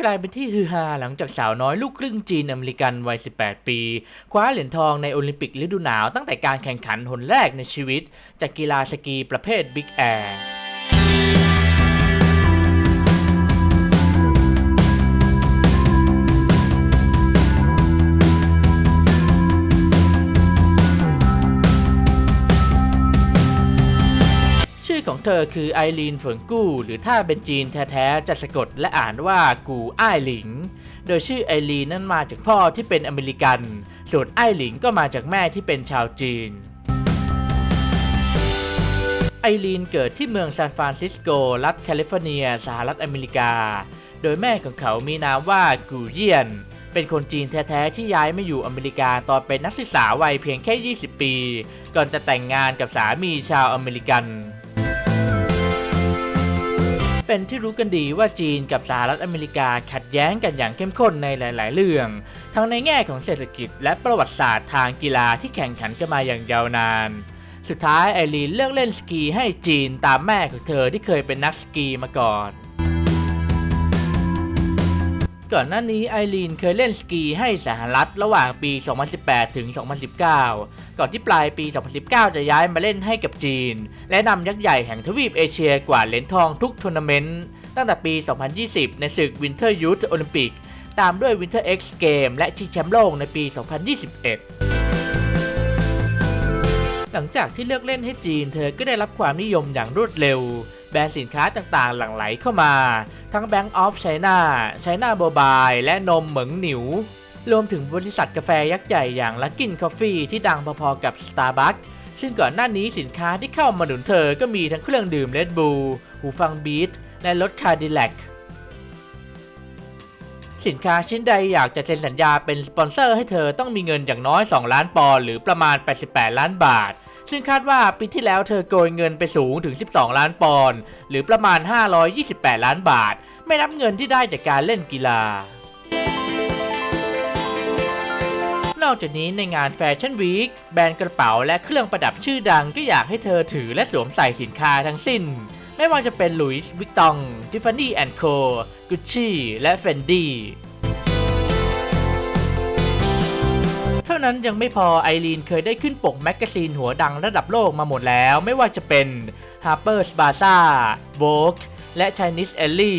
กลายเป็นที่ฮือฮาหลังจากสาวน้อยลูกครึ่งจีนอเมริกันวัย 18 ปี คว้าเหรียญทองในโอลิมปิกฤดูหนาวตั้งแต่การแข่งขันหนแรกในชีวิต จากกีฬาสกีประเภทบิ๊กแอร์ อของเธอคือไอรีนเฟิงกู้ หรือถ้าเป็นจีนแท้ๆจะสะกดและอ่านว่ากูอ้ายหลิง โดยชื่อไอรีนนั้นมาจากพ่อที่เป็นอเมริกัน ส่วนไอ้หลิงก็มาจากแม่ที่เป็นชาวจีนไอรีนเกิดที่เมืองซานฟรานซิสโก รัฐแคลิฟอร์เนีย สหรัฐอเมริกา โดยแม่ของเขามีนามว่ากูเยียน เป็นคนจีนแท้ๆที่ย้ายมาอยู่อเมริกาตอนเป็นนักศึกษาวัยเพียงแค่ 20 ปี ก่อนจะแต่งงานกับสามีชาวอเมริกัน เป็นที่รู้กันดีว่าจีนกับสหรัฐอเมริกาขัดแย้งกันอย่างเข้มข้นในหลาย ๆ เรื่อง ทั้งในแง่ของเศรษฐกิจและประวัติศาสตร์ทางกีฬาที่แข่งขันกันมาอย่างยาวนาน สุดท้ายไอรีนเลือกเล่นสกีให้จีนตามแม่ของเธอที่เคยเป็นนักสกีมาก่อนก่อนหน้านี้ไอรีนเคยเล่นสกีให้สหรัฐระหว่างปี 2018 ถึง 2019 ก่อนที่ปลายปี 2019 จะย้ายมาเล่นให้กับจีน และนำยักษ์ใหญ่แห่งทวีปเอเชียกว่าดเหรียญทองทุกทัวร์นาเมนต์ตั้งแต่ปี 2020 ในศึก Winter Youth Olympic ตามด้วย Winter X Game และชิงแชมป์โลกในปี 2021หลังจากที่เลือกเล่นให้จีน เธอก็ได้รับความนิยมอย่างรวดเร็ว แบรนด์สินค้าต่างๆ หลั่งไหลเข้ามา ทั้ง Bank of China China Mobile และนมเหมิงหนิว รวมถึงบริษัทกาแฟยักษ์ใหญ่อย่าง Luckin Coffee ที่ดังพอๆกับ Starbucks ซึ่งก่อนหน้านี้สินค้าที่เข้ามาหนุนเธอก็มีทั้งเครื่องดื่ม Red Bull หูฟัง Beat และรถ Cadillac สินค้าชิ้นใดอยากจะเซ็นสัญญาเป็นสปอนเซอร์ให้เธอต้องมีเงินอย่างน้อย 2 ล้านปอนด์หรือประมาณ 88 ล้านบาท ซึ่งคาดว่าปีที่แล้วเธอโกยเงินไปสูงถึง 12 ล้านปอนด์หรือประมาณ 528 ล้านบาท ไม่นับเงินที่ได้จากการเล่นกีฬา อกจากนี้ในงานแฟชั่นวีคแบรนด์กระเป๋าและเครื่องประดับชื่อดังก็อยากให้เธอถือและสวมใส่สินค้าทั้งสิ้น ไม่ว่าจะเป็นหลุยส์วิกตองทิฟฟานี่แอนด์โคกุชชี่และเฟนดี้เท่านั้นยังไม่พอไอรีนเคยได้ขึ้นปกแมกกาซีนหัวดังระดับโลกมาหมดแล้ว ไม่ว่าจะเป็น Harper's Bazaar Vogue และ Chinese Ally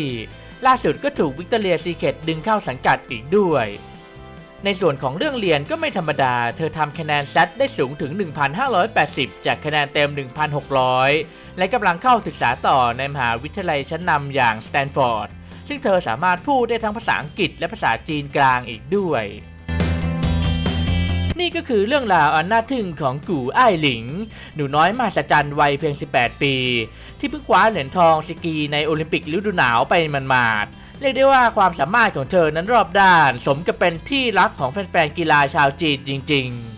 ล่าสุดก็ถูกวิกตอเรียซีเคตดึงเข้าสังกัดอีกด้วย ในส่วนของเรื่องเรียนก็ไม่ธรรมดา เธอทำคะแนน SAT ได้สูงถึง 1,580 จากคะแนนเต็ม 1,600 และกำลังเข้าศึกษาต่อในมหาวิทยาลัยชั้นนำอย่างสแตนฟอร์ด ซึ่งเธอสามารถพูดได้ทั้งภาษาอังกฤษและภาษาจีนกลางอีกด้วย นี่ก็คือเรื่องราวอันน่าทึ่งของกู่อ้หลิง หนูน้อยมหัศจรรย์วัยเพียง 18 ปี ที่เพิ่งคว้าเหรียญทองสกีในโอลิมปิกฤดูหนาวไปมันมาดๆ เรียกได้ว่าความสามารถของเธอนั้นรอบด้าน สมกับเป็นที่รักของแฟนๆกีฬาชาวจีนจริง ๆ